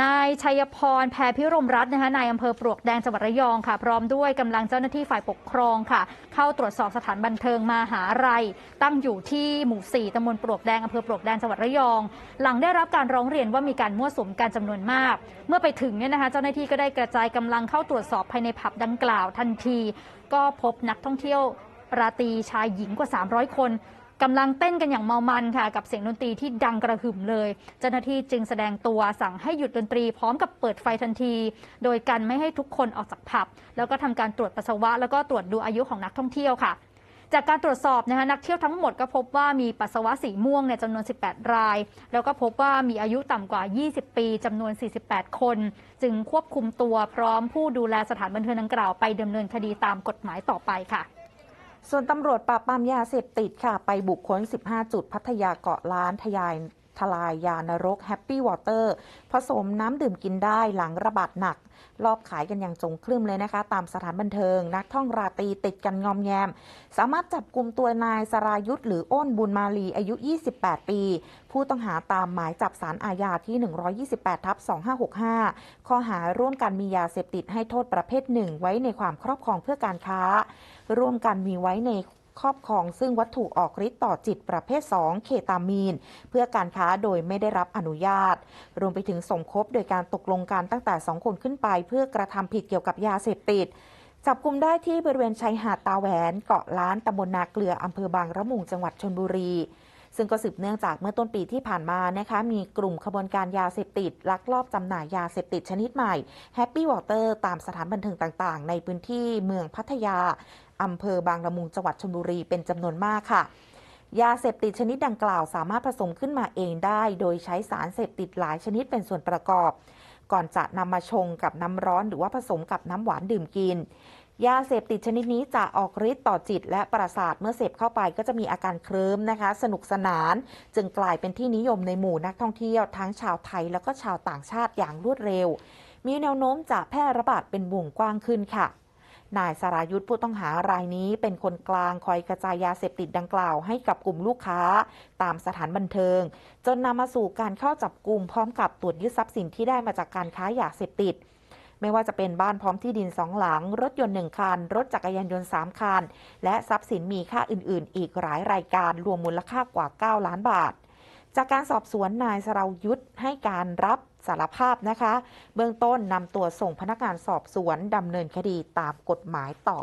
นายชัยพรแพรพิรมรัตน์นะคะนายอำเภอปลวกแดงจังหวัดระยองค่ะ พร้อมด้วยกำลังเจ้าหน้าที่ฝ่ายปกครองค่ะ เข้าตรวจสอบสถานบันเทิงมาหาไรตั้งอยู่ที่หมู่ 4ตำบลปลวกแดงอำเภอปลวกแดงจังหวัดระยอง หลังได้รับการร้องเรียนว่ามีการมั่วสุมการจำนวนมาก เมื่อไปถึงเนี่ยนะคะ เจ้าหน้าที่ก็ได้กระจายกำลังเข้าตรวจสอบภายในผับดังกล่าวทันที ก็พบนักท่องเที่ยวราตรีชายหญิงกว่า 300 คน กำลังเต้นกันอย่างเมามันค่ะ กับเสียงดนตรีที่ดังกระหึ่มเลย เจ้าหน้าที่จึงแสดงตัวสั่งให้หยุดดนตรีพร้อมกับเปิดไฟทันที โดยกันไม่ให้ทุกคนออกจากผับ แล้วก็ทำการตรวจปัสสาวะ แล้วก็ตรวจดูอายุของนักท่องเที่ยวค่ะ จากการตรวจสอบนะคะนักเที่ยวทั้งหมดก็พบว่ามีปัสสาวะสีม่วงเนี่ยจำนวน 18 ราย แล้วก็พบว่ามีอายุต่ำกว่า 20 ปีจำนวน 48 คน จึงควบคุมตัวพร้อมผู้ดูแลสถานบันเทิงดังกล่าวไปดำเนินคดีตามกฎหมายต่อไปค่ะ ส่วนตำรวจปราบปรามยาเสพติดค่ะ ไปบุกค้น15 จุดพัทยาเกาะล้านทยาย ทลายยานรกแฮปปี้วอเตอร์ผสมน้ำดื่มกินได้หลังระบาดหนัก รอบขายกันอย่างจงครึ่มเลยนะคะ ตามสถานบันเทิง นักท่องราตรีติดกันงอมแงม สามารถจับกลุ่มตัวนายสรายุทธหรืออ้นบุญมาลีอายุ 28 ปี ผู้ต้องหาตามหมายจับสารอาญาที่ 128 ทับ 2565 ข้อหาร่วมกันมียาเสพติดให้โทษประเภทหนึ่งไว้ในความครอบครองเพื่อการค้า ร่วมกันมีไว้ใน ครอบครองซึ่งวัตถุออกฤทธิ์ต่อจิตประเภท 2 เคตามีน เพื่อการค้าโดยไม่ได้รับอนุญาต รวมไปถึงสมคบโดยการตกลงกันตั้งแต่ 2 คนขึ้นไป เพื่อกระทำผิดเกี่ยวกับยาเสพติด จับกลุ่มได้ที่บริเวณชายหาดตาแหวน เกาะล้านตำบลนาเกลืออำเภอบางระมุงจังหวัดชนบุรีซึ่งก็สืบเนื่องจากเมื่อต้นปีที่ผ่านมานะคะ มีกลุ่มขบวนการยาเสพติด ลักลอบจำหน่ายยาเสพติดชนิดใหม่ Happy Water ตามสถานบันเทิงต่างๆ ในพื้นที่เมืองพัทยา อำเภอบางละมุงจังหวัดชลบุรีเป็นจำนวนมากค่ะ ยาเสพติดชนิดดังกล่าวสามารถผสมขึ้นมาเองได้ โดยใช้สารเสพติดหลายชนิดเป็นส่วนประกอบ ก่อนจะนำมาชงกับน้ำร้อนหรือว่าผสมกับน้ำหวานดื่มกินยาเสพติดชนิดนี้จะออกฤทธิ์ต่อจิตและประสาทเมื่อเสพเข้าไปก็จะมีอาการเคลิ้มนะคะ สนุกสนาน จึงกลายเป็นที่นิยมในหมู่นักท่องเที่ยวทั้งชาวไทยแล้วก็ชาวต่างชาติอย่างรวดเร็ว มีแนวโน้มจะแพร่ระบาดเป็นวงกว้างขึ้นค่ะ นายสรายุทธผู้ต้องหารายนี้เป็นคนกลางคอยกระจายยาเสพติดดังกล่าวให้กับกลุ่มลูกค้า ตามสถานบันเทิง จนนำมาสู่การเข้าจับกลุ่มพร้อมกับตรวจยึดทรัพย์สินที่ได้มาจากการค้ายาเสพติดไม่ว่าจะเป็นบ้านพร้อมที่ดินสองหลัง รถยนต์หนึ่งคัน รถจักรยานยนต์สามคัน และทรัพย์สินมีค่าอื่น ๆ อีกหลายรายการรวมมูลค่ากว่า 9 ล้านบาท จากการสอบสวนนายสรายุทธให้การรับ สารภาพนะคะ เบื้องต้นนำตัวส่งพนักงานสอบสวนดำเนินคดีตามกฎหมายต่อ